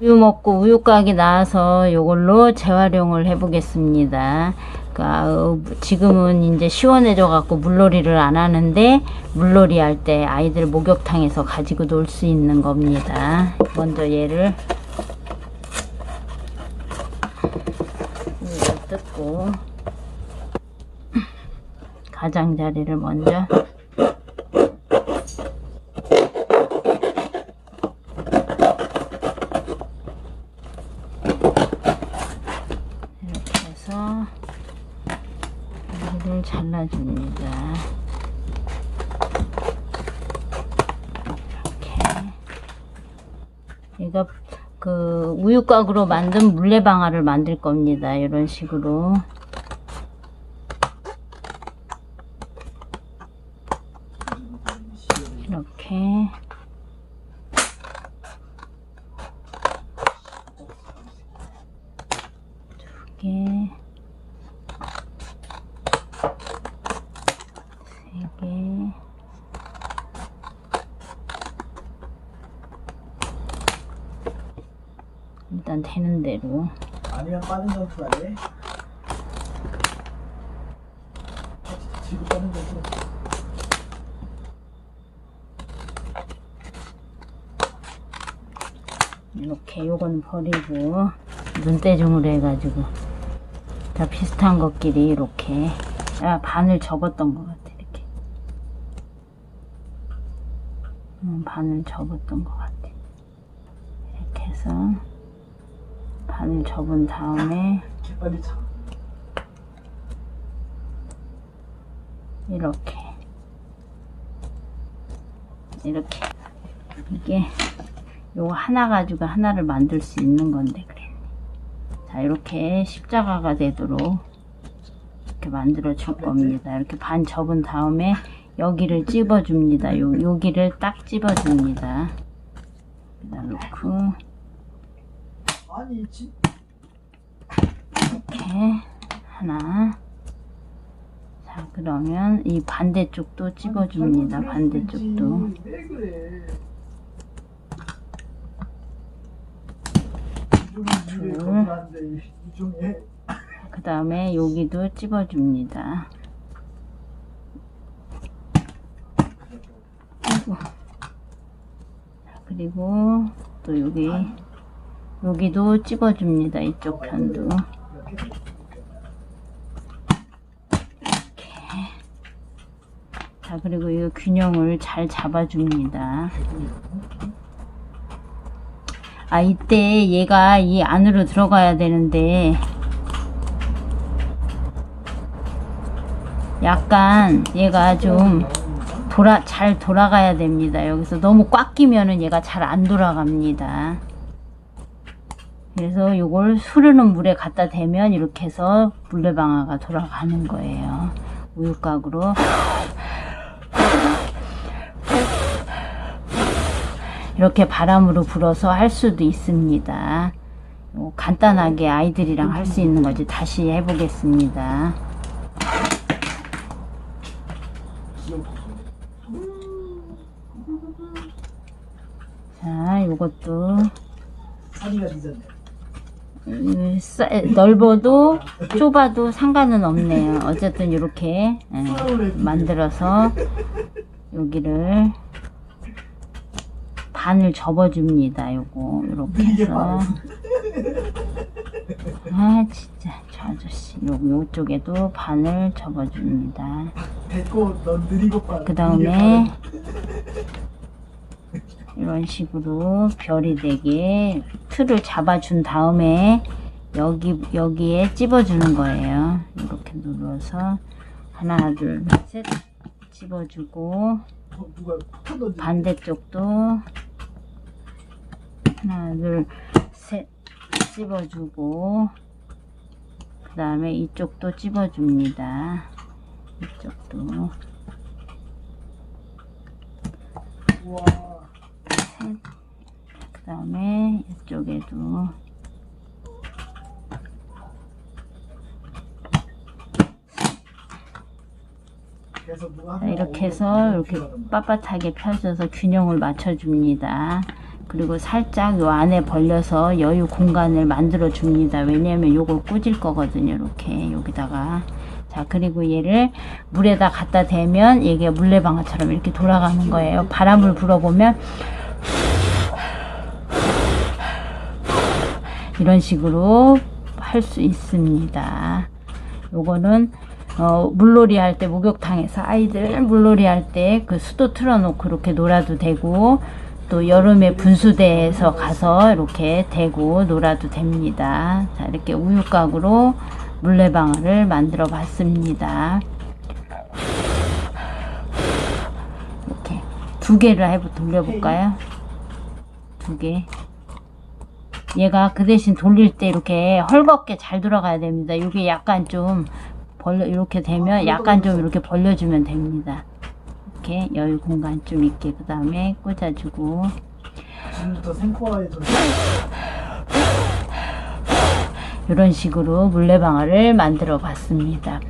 우유 먹고 우유곽이 나와서 이걸로 재활용을 해보겠습니다. 그, 아, 지금은 이제 시원해져 갖고 물놀이를 안 하는데 물놀이 할 때 아이들 목욕탕에서 가지고 놀 수 있는 겁니다. 먼저 얘를 뜯고 가장자리를 먼저 이렇게 해서 여기를 잘라줍니다. 이렇게 얘가 그 우유곽으로 만든 물레방아를 만들 겁니다. 이런 식으로 이렇게 두 개, 세 개, 일단 되는 대로 아니면 빠른 전투가 돼. 지금 빠른 전투. 이렇게 요건 버리고 눈대중으로 해가지고 다 비슷한 것끼리 이렇게 아 반을 접었던 것 같아 이렇게 음, 반을 접었던 것 같아 이렇게 해서 반을 접은 다음에. 이렇게. 이렇게. 이게 요거 하나 가지고 하나를 만들 수 있는 건데 그래 자 이렇게 십자가가 되도록 이렇게 만들어 줄 겁니다. 이렇게 반 접은 다음에 여기를 찝어 줍니다. 요 여기를 딱 찝어 줍니다. 여기다 놓고 아니 지. 이렇게 하나. 자 그러면 이 반대쪽도 찝어 줍니다 반대쪽도. 이종에 그 다음에 여기도. 자, 그리고 또 여기, 여기도 찝어줍니다. 이쪽 편도. 이렇게. 자, 그리고 이 균형을 잘 잡아줍니다. 아, 이때 얘가 이 안으로 들어가야 되는데, 약간 얘가 좀 돌아 잘 돌아가야 됩니다. 여기서 너무 꽉 끼면은 얘가 잘 안 돌아갑니다. 그래서 요걸 흐르는 물에 갖다 대면 이렇게 해서 물레방아가 돌아가는 거예요. 우유곽으로 이렇게 바람으로 불어서 할 수도 있습니다. 요 간단하게 아이들이랑 할 수 있는 거지 다시 해보겠습니다. 자, 요것도 사기가 뒤졌네. 음, 싸- 넓어도 좁아도 상관은 없네요. 어쨌든 이렇게 예, 만들어서 여기를 반을 접어줍니다. 요거 이렇게 해서 아 진짜 저 아저씨 요 요쪽에도 반을 접어줍니다. 그 다음에 이런 식으로 별이 되게 틀을 잡아준 다음에 여기 여기에 찝어주는 거예요. 이렇게 눌러서 하나 둘 셋 찝어주고. 반대쪽도 하나 둘 셋 찝어주고 그 다음에 이쪽도 찝어줍니다. 이쪽도. 그 다음에 이쪽에도 이렇게 해서 이렇게. 빳빳하게 펴져서 균형을 맞춰줍니다. 그리고 살짝 요 안에 벌려서 여유 공간을 만들어 줍니다. 왜냐면 요걸 꽂을 거거든요. 이렇게 여기다가 자 그리고 얘를 물에다 갖다 대면 이게 물레방아처럼 이렇게 돌아가는 거예요. 바람을 불어보면 이런 식으로 할 수 있습니다. 요거는 어, 물놀이 할 때 목욕탕에서 아이들 물놀이 할 때 그 수도 틀어놓고 이렇게 놀아도 되고 또 여름에 분수대에서 가서 이렇게 대고 놀아도 됩니다. 자 이렇게 우유곽으로 물레방아를 만들어 봤습니다. 이렇게 두 개를 해보 돌려볼까요? 두 개. 얘가 그 대신 돌릴 때 이렇게 헐겁게 잘 돌아가야 됩니다. 이게 약간 좀 벌려 이렇게 되면 약간 좀 이렇게 벌려주면 됩니다. 이렇게 여유 공간 좀 있게 그 다음에 꽂아주고 지금부터 생코아에 좀 이런 식으로 물레방아를 만들어 봤습니다.